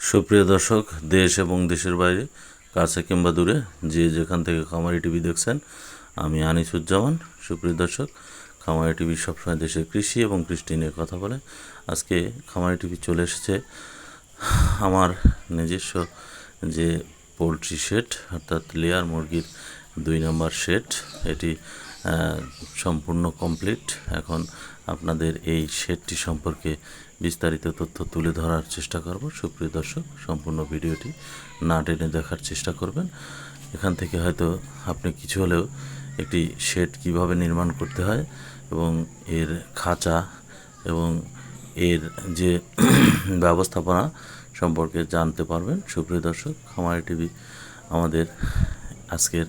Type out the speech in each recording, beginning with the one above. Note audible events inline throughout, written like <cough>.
সুপ্রিয় দর্শক, দেশ এবং দেশের বাইরে, কাছে কিংবা দূরে, যে যেখান থেকে খামারি টিভি দেখছেন, আমি আনিসুজ্জামান। সুপ্রিয় দর্শক, খামারি টিভি সবসময় দেশের কৃষি এবং কৃষ্টি নিয়ে কথা বলে। আজকে খামারি টিভি চলে এসেছে আমার নিজস্ব যে পোলট্রি শেড, অর্থাৎ লেয়ার মুরগির দুই নম্বর শেড। এটি সম্পূর্ণ কমপ্লিট এখন আপনাদের এই শেডটি সম্পর্কে বিস্তারিত তথ্য তুলে ধরার চেষ্টা করব। সুপ্রিয় দর্শক, সম্পূর্ণ ভিডিওটি না টেনে দেখার চেষ্টা করবেন। এখান থেকে হয়তো আপনি কিছু হলেও একটি শেড কীভাবে নির্মাণ করতে হয় এবং এর খাঁচা এবং এর যে <clears throat> ব্যবস্থাপনা সম্পর্কে জানতে পারবেন। সুপ্রিয় দর্শক, খামারি টিভি আমাদের আজকের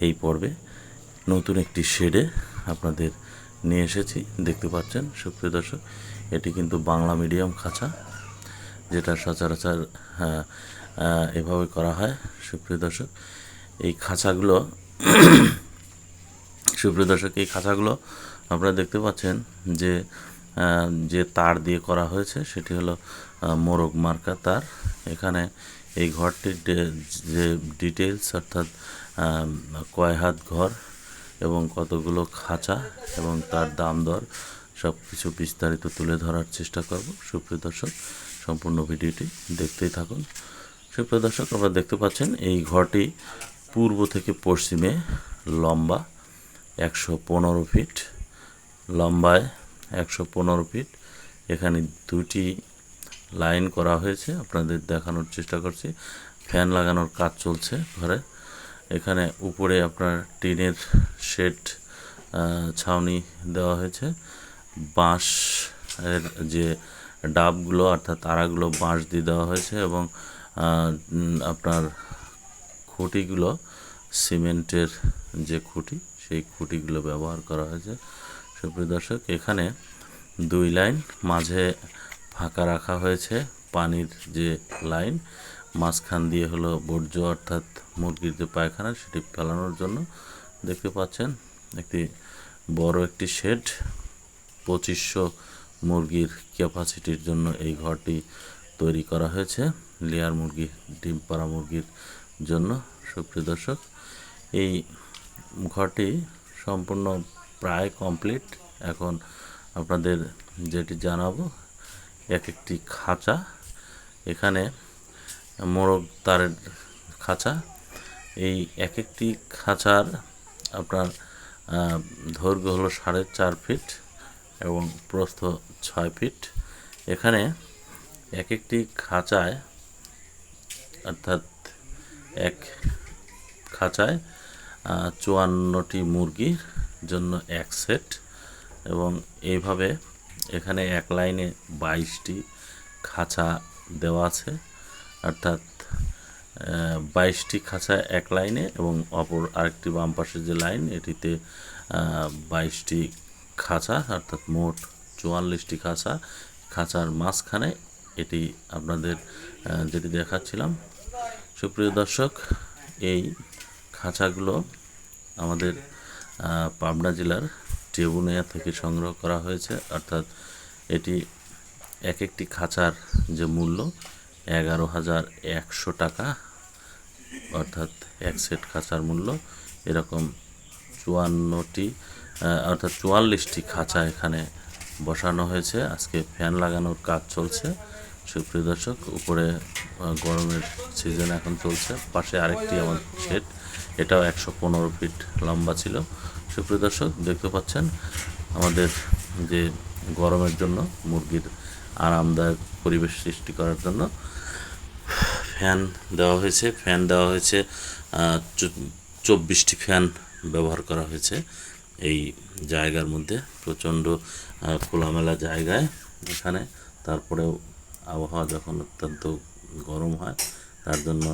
এই পর্বে নতুন একটি শেডে আপনাদের নিয়ে এসেছি। দেখতে পাচ্ছেন, সুপ্রিয় দর্শক, এটি কিন্তু বাংলা মিডিয়াম খাঁচা, যেটা সচরাচর এভাবে করা হয়, সুপ্রিয় দর্শক। এই খাঁচাগুলো, সুপ্রিয় দর্শক, এই খাঁচাগুলো আপনারা দেখতে পাচ্ছেন যে যে তার দিয়ে করা হয়েছে, সেটি হলো মোরগ মার্কা তার। এখানে এই ঘরটির যে ডিটেলস অর্থাৎ কয় হাত ঘর এবং কতগুলো খাঁচা এবং তার দাম দর সব কিছু বিস্তারিত তুলে ধরার চেষ্টা করব। সুপ্রিয় দর্শক, সম্পূর্ণ ভিডিওটি দেখতেই থাকুন। সুপ্রিয় দর্শক, আপনারা দেখতে পাচ্ছেন এই ঘরটি পূর্ব থেকে পশ্চিমে লম্বা একশো পনেরো ফিট, লম্বায় একশো পনেরো ফিট। এখানে দুটি লাইন করা হয়েছে। আপনাদের দেখানোর চেষ্টা করছি। ফ্যান লাগানোর কাজ চলছে ঘরে। এখানে উপরে আপনার টিনের শেড ছাউনি দেওয়া হয়েছে। বাঁশ এর যে ডাবগুলো অর্থাৎ তারাগুলো বাঁশ দিয়ে দেওয়া হয়েছে এবং আপনার খুঁটিগুলো সিমেন্টের যে খুঁটি, সেই খুঁটিগুলো ব্যবহার করা হয়েছে। সুপ্রিয় দর্শক, এখানে দুই লাইন, মাঝে ফাঁকা রাখা হয়েছে পানির যে লাইন। মাঝখান দিয়ে হলো বর্জ্য অর্থাৎ মুরগির যে পায়খানা সেটি ফেলানোর জন্য দেখতে পাচ্ছেন একটি বড় একটি শেড। পঁচিশশো মুরগির ক্যাপাসিটির জন্য এই ঘরটি তৈরি করা হয়েছে, লেয়ার মুরগি, ডিম পাড়া মুরগির জন্য। সুপ্রিয় দর্শক, এই ঘরটি সম্পূর্ণ প্রায় কমপ্লিট এখন আপনাদের যেটি জানাব, এক একটি খাঁচা। এখানে মোরগ তারের খাঁচা। এই এক একটি খাঁচার আপনার দৈর্ঘ্য হলো সাড়ে চার ফিট এবং প্রস্থ ছয় ফিট। এখানে এক একটি খাঁচায়, অর্থাৎ এক খাঁচায় চুয়ান্নটি মুরগির জন্য এক সেট এবং এইভাবে এখানে এক লাইনে বাইশটি খাঁচা দেওয়া আছে। অর্থাৎ বাইশটি খাঁচা এক লাইনে এবং অপর আরেকটি বাম পাশের যে লাইন, এটিতে বাইশটি খাঁচা, অর্থাৎ মোট চুয়াল্লিশটি খাঁচা। খাঁচার মাঝখানে এটি আপনাদের যেটি দেখাচ্ছিলাম। সুপ্রিয় দর্শক, এই খাঁচাগুলো আমাদের পাবনা জেলার টেবুনিয়া থেকে সংগ্রহ করা হয়েছে। অর্থাৎ, এটি এক একটি খাঁচার যে মূল্য এগারো হাজার একশো টাকা, অর্থাৎ এক সেট খাঁচার মূল্য এরকম চুয়ান্নটি অর্থাৎ চুয়াল্লিশটি খাঁচা এখানে বসানো হয়েছে। আজকে ফ্যান লাগানোর কাজ চলছে। সুপ্রিয় দর্শক, উপরে গরমের সিজন এখন চলছে। পাশে আরেকটি আমার শেড এটাও একশো পনেরো ফিট লম্বা ছিল। সুপ্রিয় দর্শক, দেখতে পাচ্ছেন আমাদের যে গরমের জন্য মুরগির আরামদায়ক পরিবেশ সৃষ্টি করার জন্য ফ্যান দেওয়া হয়েছে। ফ্যান দেওয়া হয়েছে চব্বিশটি ফ্যান ব্যবহার করা হয়েছে এই জায়গার মধ্যে। প্রচণ্ড খোলামেলা জায়গায় এখানে। তারপরেও আবহাওয়া যখন অত্যন্ত গরম হয়, তার জন্য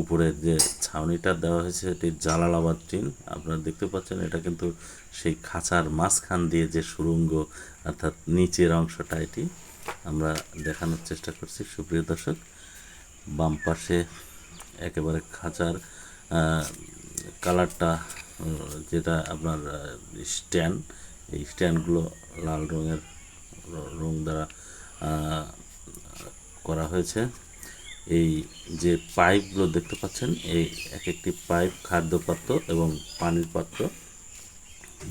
উপরের যে ছাউনিটা দেওয়া হয়েছে এটি জালালাবাদ টিন। আপনারা দেখতে পাচ্ছেন, এটা কিন্তু সেই খাঁচার মাঝখান দিয়ে যে সুরঙ্গ, অর্থাৎ নিচের অংশটা এটি আমরা দেখানোর চেষ্টা করছি। সুপ্রিয় দর্শক, বাম পাশে একেবারে খাঁচার কালারটা যেটা আপনার স্ট্যান্ড, এই স্ট্যান্ডগুলো লাল রঙের রং দ্বারা করা হয়েছে। এই যে পাইপগুলো দেখতে পাচ্ছেন, এই এক একটি পাইপ খাদ্য পাত্র এবং পানির পাত্র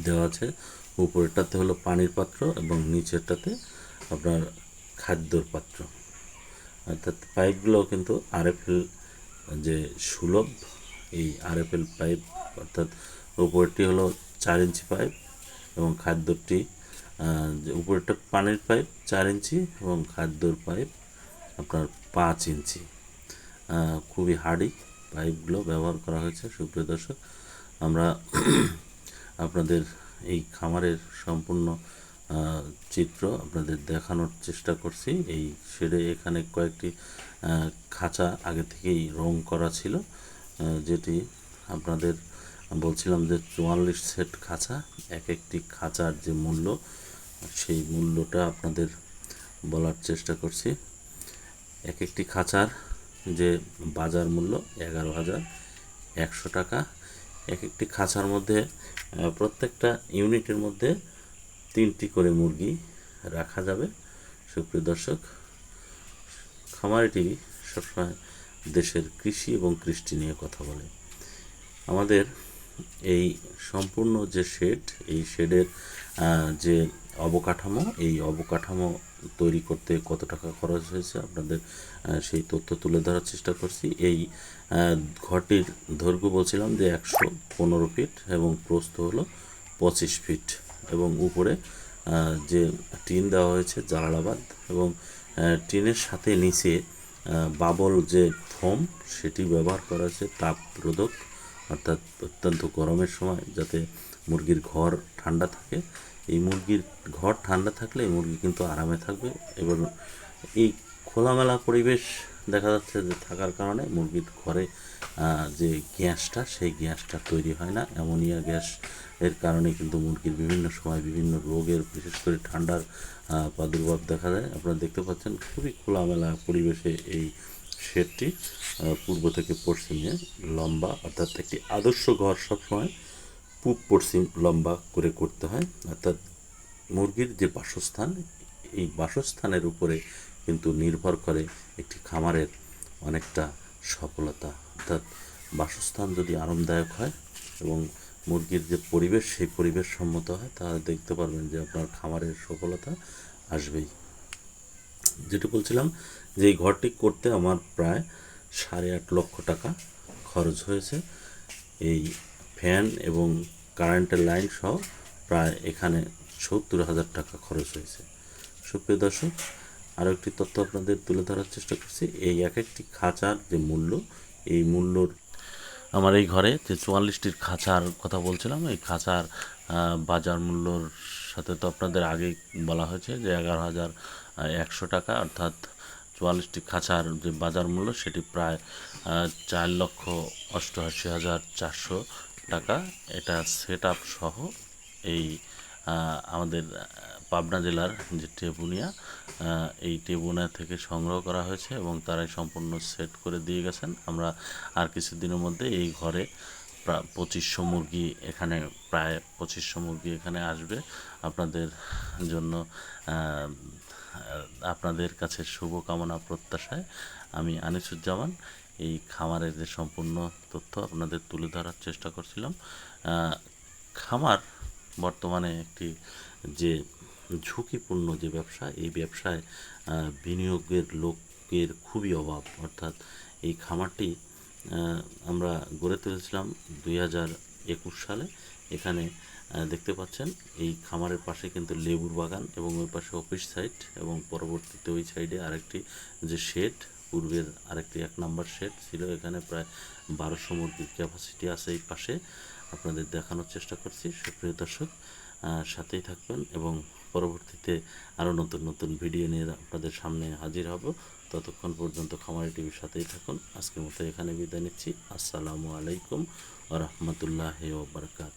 দেওয়া আছে। উপরেরটাতে হলো পানির পাত্র এবং নিচেরটাতে আপনার খাদ্যর পাত্র। অর্থাৎ পাইপগুলো কিন্তু আরএফএল যে সুলভ, এই আরএফএল পাইপ, অর্থাৎ উপরটি হলো চার ইঞ্চি পাইপ এবং খাদ্যটি উপরেরটা পানির পাইপ চার ইঞ্চি এবং খাদ্যর পাইপ আপনার পাঁচ ইঞ্চি। খুবই হার্ডি পাইপগুলো ব্যবহার করা হয়েছে, সুপ্রিয় দর্শক। আমরা <clears throat> আপনাদের এই খামারের সম্পূর্ণ চিত্র আপনাদের দেখানোর চেষ্টা করছি। এই শেডে এখানে কয়েকটি খাঁচা আগে থেকেই রং করা ছিল যেটি আপনাদের বলছিলাম যে চুয়াল্লিশ সেট খাঁচা, এক একটি খাঁচার যে মূল্য, সেই মূল্যটা আপনাদের বলার চেষ্টা করছি। এক একটি খাঁচার যে বাজার মূল্য, এগারো হাজার একশো টাকা। এক একটি খাঁচার মধ্যে প্রত্যেকটা ইউনিটের মধ্যে তিনটি করে মুরগি রাখা যাবে। সুপ্রিয় দর্শক, খামারি টিভি সবসময় দেশের কৃষি এবং কৃষ্টি নিয়ে কথা বলে। আমাদের এই সম্পূর্ণ যে শেড এই শেডের যে অবকাঠামো, এই অবকাঠামো তৈরি করতে কত টাকা খরচ হয়েছে আপনাদের সেই তথ্য তুলে ধরার চেষ্টা করছি। এই ঘরটির দৈর্ঘ্য বলছিলাম যে একশো পনেরো ফিট এবং প্রস্থ হলো পঁচিশ ফিট। এবং উপরে যে টিন দেওয়া হয়েছে জালালাবাদ এবং টিনের সাথে নিচে বাবল যে ফোম সেটি ব্যবহার করা হয়েছে তাপ রোধক অর্থাৎ অত্যন্ত গরমের সময় যাতে মুরগির ঘর ঠান্ডা থাকে। এই মুরগির ঘর ঠান্ডা থাকলে এই মুরগি কিন্তু আরামে থাকবে এবং এই খোলামেলা পরিবেশ দেখা যাচ্ছে যে থাকার কারণে মুরগির ঘরে যে গ্যাসটা, সেই গ্যাসটা তৈরি হয় না, অ্যামোনিয়া গ্যাস এর কারণে কিন্তু মুরগির বিভিন্ন সময় বিভিন্ন রোগের, বিশেষ করে ঠান্ডার প্রাদুর্ভাব দেখা যায় আপনারা দেখতে পাচ্ছেন খুবই খোলামেলা পরিবেশে এই শেডটি পূর্ব থেকে পশ্চিমে লম্বা, অর্থাৎ একটি আদর্শ ঘর সবসময় পূব পশ্চিম লম্বা করে করতে হয়। অর্থাৎ মুরগির যে বাসস্থান, এই বাসস্থানের উপরে কিন্তু নির্ভর করে একটি খামারের অনেকটা সফলতা। অর্থাৎ বাসস্থান যদি আরামদায়ক হয় এবং মুরগির যে পরিবেশ, সেই পরিবেশ সম্মত হয় তাহলে দেখতে পারবেন যে আপনার খামারের সফলতা আসবেই। যেটা বলছিলাম যে এই ঘরটি করতে আমার প্রায় সাড়ে আট লক্ষ টাকা খরচ হয়েছে। এই ফ্যান এবং কারেন্টের লাইন সহ প্রায় এখানে সত্তর হাজার টাকা খরচ হয়েছে। সুপ্রিয় দর্শক, আরও একটি তথ্য আপনাদের তুলে ধরার চেষ্টা করছি। এই এক একটি খাঁচার যে মূল্য, এই মূল্যর আমার এই ঘরে যে চুয়াল্লিশটির খাঁচার কথা বলছিলাম, এই খাঁচার বাজার মূল্যর সাথে তো আপনাদের আগেই বলা হয়েছে যে এগারো হাজার একশো টাকা, অর্থাৎ চুয়াল্লিশটি খাঁচার যে বাজার মূল্য সেটি প্রায় চার লক্ষ অষ্টআশি হাজার চারশো টাকা। এটা সেট আপ সহ এই আমাদের পাবনা জেলার যে টেবুনিয়া এই টেবুনিয়া থেকে সংগ্রহ করা হয়েছে এবং তারাই সম্পূর্ণ সেট করে দিয়ে গেছেন। আমরা আর কিছুদিনের মধ্যে এই ঘরে পঁচিশশো মুরগি এখানে, প্রায় পঁচিশশো মুরগি এখানে আসবে। আপনাদের জন্য আপনাদের কাছে শুভকামনা প্রত্যাশায় আমি আনিসুজ্জামান এই খামারের যে সম্পূর্ণ তথ্য আপনাদের তুলে ধরার চেষ্টা করছিলাম। খামার বর্তমানে একটি যে ঝুঁকিপূর্ণ যে ব্যবসা, এই ব্যবসায় বিনিয়োগের লোকের খুবই অভাব। অর্থাৎ এই খামারটি আমরা গড়ে তুলেছিলাম দুই হাজার একুশ সালে। এখানে দেখতে পাচ্ছেন, এই খামারের পাশে কিন্তু লেবুর বাগান এবং ওই পাশে অফিস সাইড এবং পরবর্তীতে ওই সাইডে আরেকটি যে শেড, পূর্বের আরেকটি এক নাম্বার শেড ছিল। এখানে প্রায় বারোশো মুরগির ক্যাপাসিটি আছে এই পাশে। আপনাদের দেখানোর চেষ্টা করছি। সুপ্রিয় দর্শক সাথেই থাকবেন এবং পরবর্তীতে আরও নতুন নতুন ভিডিও নিয়ে আপনাদের সামনে হাজির হব। ততক্ষণ পর্যন্ত খামারি টিভির সাথেই থাকুন। আজকের মতো এখানে বিদায় নিচ্ছি। আসসালামু আলাইকুম রহমতুল্লাহ বারকাত